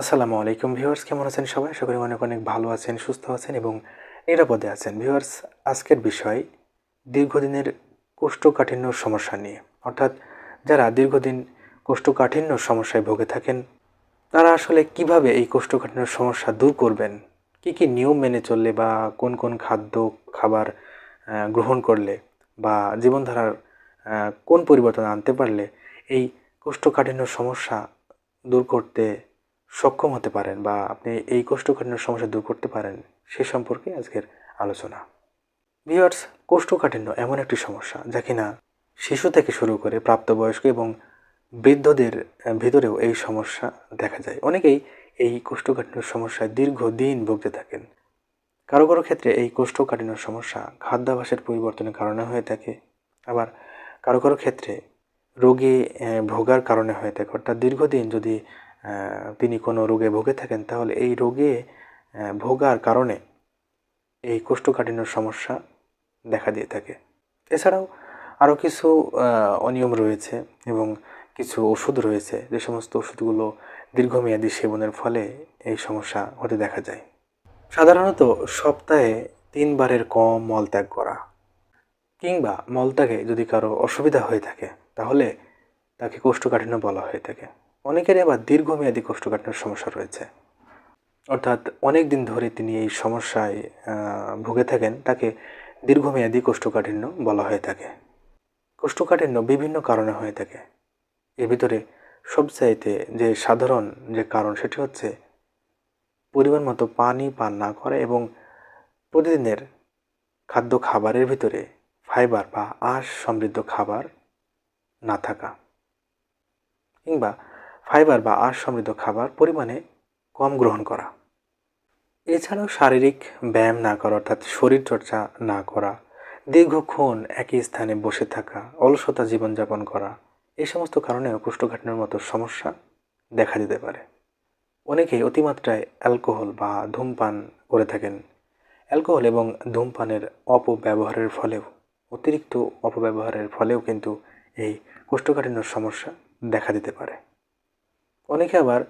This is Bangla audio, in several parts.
আসসালামু আলাইকুম ভিউয়ার্স, কেমন আছেন সবাই? আশা করি অনেক অনেক ভালো আছেন, সুস্থ আছেন এবং নিরাপদে আছেন। ভিউয়ার্স, আজকের বিষয় দীর্ঘদিনের কোষ্ঠকাঠিন্য সমস্যা নিয়ে। অর্থাৎ যারা দীর্ঘদিন কোষ্ঠকাঠিন্য সমস্যায় ভুগে থাকেন, তারা আসলে কীভাবে এই কোষ্ঠকাঠিন্য সমস্যা দূর করবেন? কি কি নিয়ম মেনে চললে বা কোন কোন খাদ্য, খাবার গ্রহণ করলে বা জীবনধারার কোন পরিবর্তন আনতে পারলে এই কোষ্ঠকাঠিন্য সমস্যা দূর করতে সক্ষম হতে পারেন বা আপনি এই কোষ্ঠকাঠিন্য সমস্যা দূর করতে পারেন, সে সম্পর্কে আজকের আলোচনা। ভিওয়ার্স কোষ্ঠকাঠিন্য এমন একটি সমস্যা যা কিনা শিশু থেকে শুরু করে প্রাপ্তবয়স্ক এবং বৃদ্ধদের ভিতরেও এই সমস্যা দেখা যায়। অনেকেই এই কোষ্ঠকাঠিন্য সমস্যায় দীর্ঘদিন ভুগতে থাকেন। কারও কারও ক্ষেত্রে এই কোষ্ঠকাঠিন্য সমস্যা খাদ্যাভাসের পরিবর্তনের কারণে হয়ে থাকে, আবার কারও কারও ক্ষেত্রে রোগে ভোগার কারণে হয়ে থাকে। অর্থাৎ দীর্ঘদিন যদি তিনি কোনো রোগে ভুগে থাকেন, তাহলে এই রোগে ভোগার কারণে এই কোষ্ঠকাঠিন্য সমস্যা দেখা দিয়ে থাকে। এছাড়াও আরও কিছু অনিয়ম রয়েছে এবং কিছু ওষুধ রয়েছে। যে সমস্ত ওষুধগুলো দীর্ঘমেয়াদী সেবনের ফলে এই সমস্যা হতে দেখা যায়। সাধারণত সপ্তাহে তিনবারের কম মলত্যাগ করা কিংবা মলত্যাগে যদি কারও অসুবিধা হয়ে থাকে, তাহলে তাকে কোষ্ঠকাঠিন্য বলা হয়ে থাকে। অনেকেরই আবার দীর্ঘমেয়াদী কোষ্ঠকাঠিন্যর সমস্যা রয়েছে। অর্থাৎ অনেক দিন ধরে তিনি এই সমস্যায় ভুগে থাকেন, তাকে দীর্ঘমেয়াদী কোষ্ঠকাঠিন্য বলা হয়ে থাকে। কোষ্ঠকাঠিন্য বিভিন্ন কারণে হয়ে থাকে। এর ভিতরে সবচাইতে যে সাধারণ যে কারণ, সেটি হচ্ছে পরিমাণ মতো পানি পান না করা এবং প্রতিদিনের খাদ্য খাবারের ভিতরে ফাইবার বা আঁশ সমৃদ্ধ খাবার না থাকা। কিংবা ফাইবার বা আঁশ সমৃদ্ধ খাবার পরিমাণে কম গ্রহণ করা। এছাড়াও শারীরিক ব্যায়াম না করা, অর্থাৎ শরীরচর্চা না করা, দীর্ঘক্ষণ একই স্থানে বসে থাকা, অলসতা জীবনযাপন করা এই সমস্ত কারণেও কোষ্ঠকাঠিন্যর মতো সমস্যা দেখা দিতে পারে। অনেকেই অতিমাত্রায় অ্যালকোহল বা ধূমপান করে থাকেন। অ্যালকোহল এবং ধূমপানের অপব্যবহারের ফলেও, অতিরিক্ত অপব্যবহারের ফলেও কিন্তু এই কোষ্ঠকাঠিন্য সমস্যা দেখা দিতে পারে। অনেকে আবার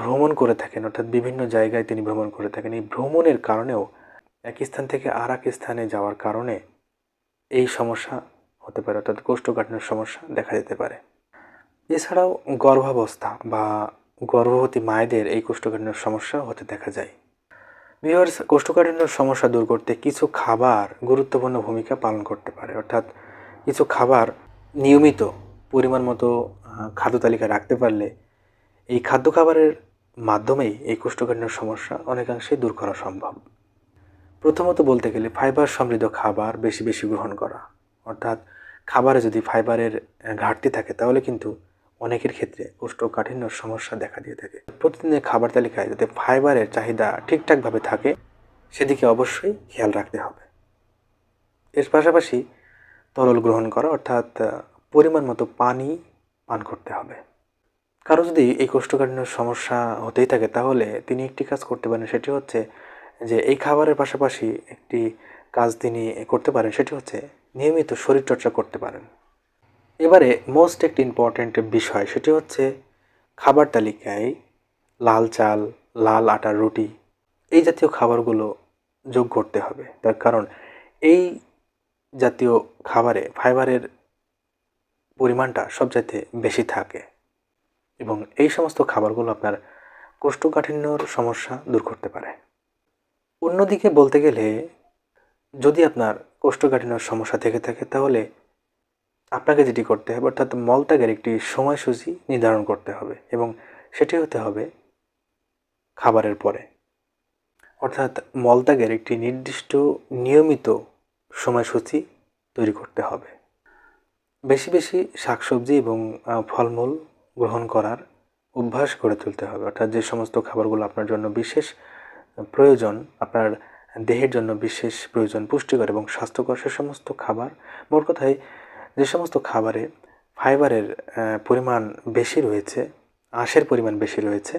ভ্রমণ করে থাকেন, অর্থাৎ বিভিন্ন জায়গায় তিনি ভ্রমণ করে থাকেন। এই ভ্রমণের কারণেও এক স্থান থেকে আর এক স্থানে যাওয়ার কারণে এই সমস্যা হতে পারে, অর্থাৎ কোষ্ঠকাঠিন্যের সমস্যা দেখা দিতে পারে। এছাড়াও গর্ভাবস্থা বা গর্ভবতী মায়েদের এই কোষ্ঠকাঠিন্যের সমস্যা হতে দেখা যায়। ভিউয়ার্স কোষ্ঠকাঠিন্যর সমস্যা দূর করতে কিছু খাবার গুরুত্বপূর্ণ ভূমিকা পালন করতে পারে। অর্থাৎ কিছু খাবার নিয়মিত পরিমাণ মতো খাদ্য তালিকা রাখতে পারলে এই খাদ্য খাবারের মাধ্যমেই এই কোষ্ঠকাঠিন্যর সমস্যা অনেকাংশে দূর করা সম্ভব। প্রথমত বলতে গেলে ফাইবার সমৃদ্ধ খাবার বেশি বেশি গ্রহণ করা। অর্থাৎ খাবারে যদি ফাইবারের ঘাটতি থাকে তাহলে কিন্তু অনেকের ক্ষেত্রে কোষ্ঠকাঠিন্য সমস্যা দেখা দিয়ে থাকে। প্রতিদিনের খাবার তালিকায় যাতে ফাইবারের চাহিদা ঠিকঠাকভাবে থাকে, সেদিকে অবশ্যই খেয়াল রাখতে হবে। এর পাশাপাশি তরল গ্রহণ করা, অর্থাৎ পরিমাণ মতো পানি পান করতে হবে। কারও যদি এই কোষ্ঠকাঠিন্য সমস্যা হতেই থাকে, তাহলে তিনি একটি কাজ করতে পারেন, সেটি হচ্ছে যে এই খাবারের পাশাপাশি একটি কাজ তিনি করতে পারেন, সেটি হচ্ছে নিয়মিত শরীরচর্চা করতে পারেন। এবারে মোস্ট একটি ইম্পর্ট্যান্ট বিষয়, সেটি হচ্ছে খাবার তালিকায় লাল চাল, লাল আটার রুটি এই জাতীয় খাবারগুলো যোগ করতে হবে। তার কারণ এই জাতীয় খাবারে ফাইবারের পরিমাণটা সবচাইতে বেশি থাকে। এবং এই সমস্ত খাবারগুলো আপনার কোষ্ঠকাঠিন্যর সমস্যা দূর করতে পারে। অন্যদিকে বলতে গেলে, যদি আপনার কোষ্ঠকাঠিন্যর সমস্যা থেকে থাকে, তাহলে আপনাকে যেটি করতে হবে, অর্থাৎ মলত্যাগের একটি সময়সূচি নির্ধারণ করতে হবে এবং সেটি হতে হবে খাবারের পরে। অর্থাৎ মলত্যাগের একটি নির্দিষ্ট নিয়মিত সময়সূচি তৈরি করতে হবে। বেশি বেশি শাকসবজি এবং ফলমূল গ্রহণ করার অভ্যাস গড়ে তুলতে হবে। অর্থাৎ যে সমস্ত খাবারগুলো আপনার জন্য বিশেষ প্রয়োজন, আপনার দেহের জন্য বিশেষ প্রয়োজন, পুষ্টিকর এবং স্বাস্থ্যকর সে সমস্ত খাবার, মোট কথায় যে সমস্ত খাবারে ফাইবারের পরিমাণ বেশি রয়েছে, আঁশের পরিমাণ বেশি রয়েছে,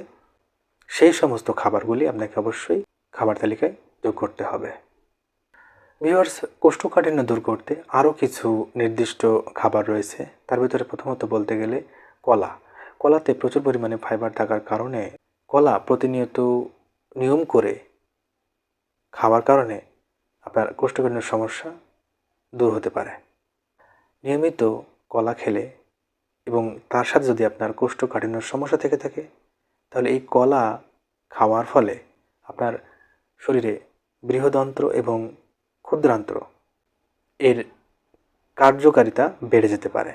সেই সমস্ত খাবারগুলি আপনাকে অবশ্যই খাবার তালিকায় যোগ করতে হবে। ভিউয়ার্স, কোষ্ঠকাঠিন্য দূর করতে আরও কিছু নির্দিষ্ট খাবার রয়েছে। তার ভিতরে প্রথমত বলতে গেলে কলা। কলাতে প্রচুর পরিমাণে ফাইবার থাকার কারণে কলা প্রতিনিয়ত নিয়ম করে খাওয়ার কারণে আপনার কোষ্ঠকাঠিন্য সমস্যা দূর হতে পারে। নিয়মিত কলা খেলে এবং তার সাথে যদি আপনার কোষ্ঠকাঠিন্য সমস্যা থেকে থাকে, তাহলে এই কলা খাওয়ার ফলে আপনার শরীরে বৃহদন্ত্র এবং ক্ষুদ্রান্ত্র। এর কার্যকারিতা বেড়ে যেতে পারে,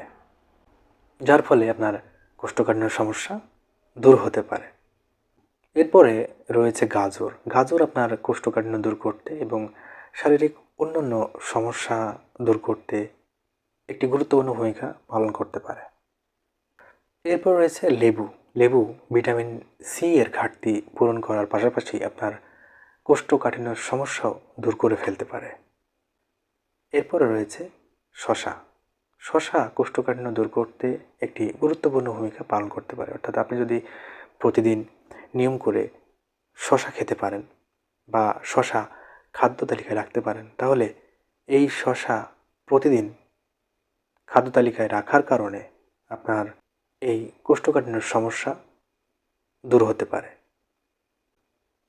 যার ফলে আপনার কোষ্ঠকাঠিন্য সমস্যা দূর হতে পারে। এরপরে রয়েছে গাজর। গাজর আপনার কোষ্ঠকাঠিন্য দূর করতে এবং শারীরিক অন্যান্য সমস্যা দূর করতে একটি গুরুত্বপূর্ণ ভূমিকা পালন করতে পারে। এরপর রয়েছে লেবু। লেবু ভিটামিন সি এর ঘাটতি পূরণ করার পাশাপাশি আপনার কোষ্ঠকাঠিন্যর সমস্যাও দূর করে ফেলতে পারে। এরপরে রয়েছে শশা শশা কোষ্ঠকাঠিন্য দূর করতে একটি গুরুত্বপূর্ণ ভূমিকা পালন করতে পারে। অর্থাৎ আপনি যদি প্রতিদিন নিয়ম করে শশা খেতে পারেন বা শশা খাদ্য তালিকায় রাখতে পারেন, তাহলে এই শশা প্রতিদিন খাদ্য তালিকায় রাখার কারণে আপনার এই কোষ্ঠকাঠিন্যর সমস্যা দূর হতে পারে।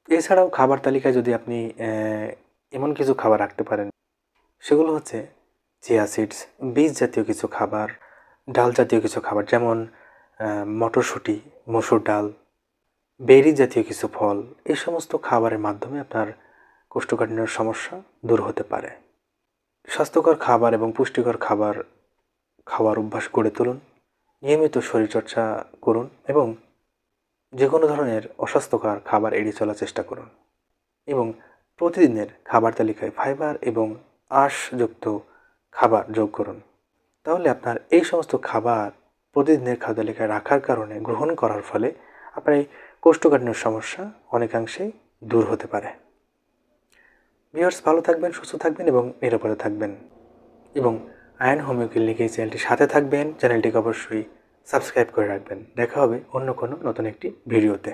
এছাড়াও খাবার তালিকায় যদি আপনি এমন কিছু খাবার রাখতে পারেন, সেগুলো হচ্ছে চিয়া সিডস, বীজ জাতীয় কিছু খাবার, ডাল জাতীয় কিছু খাবার, যেমন মটরশুঁটি, মসুর ডাল, বেরি জাতীয় কিছু ফল, এই সমস্ত খাবারের মাধ্যমে আপনার কোষ্ঠকাঠিন্যের সমস্যা দূর হতে পারে। স্বাস্থ্যকর খাবার এবং পুষ্টিকর খাবার খাওয়ার অভ্যাস গড়ে তুলুন, নিয়মিত শরীরচর্চা করুন এবং যে কোনো ধরনের অস্বাস্থ্যকর খাবার এড়িয়ে চলার চেষ্টা করুন এবং প্রতিদিনের খাবার তালিকায় ফাইবার এবং আঁশযুক্ত খাবার যোগ করুন। তাহলে আপনার এই সমস্ত খাবার প্রতিদিনের খাদ্য তালিকায় রাখার কারণে গ্রহণ করার ফলে আপনার এই কোষ্ঠকাঠিন্যের সমস্যা অনেকাংশেই দূর হতে পারে। ভিউয়ার্স, ভালো থাকবেন, সুস্থ থাকবেন এবং নিরাপদে থাকবেন। এবং আয়ন হোমিও ক্লিনিক এই চ্যানেলটির সাথে থাকবেন। চ্যানেলটিকে অবশ্যই সাবস্ক্রাইব করে রাখবেন। দেখা হবে অন্য কোনো নতুন একটি ভিডিওতে।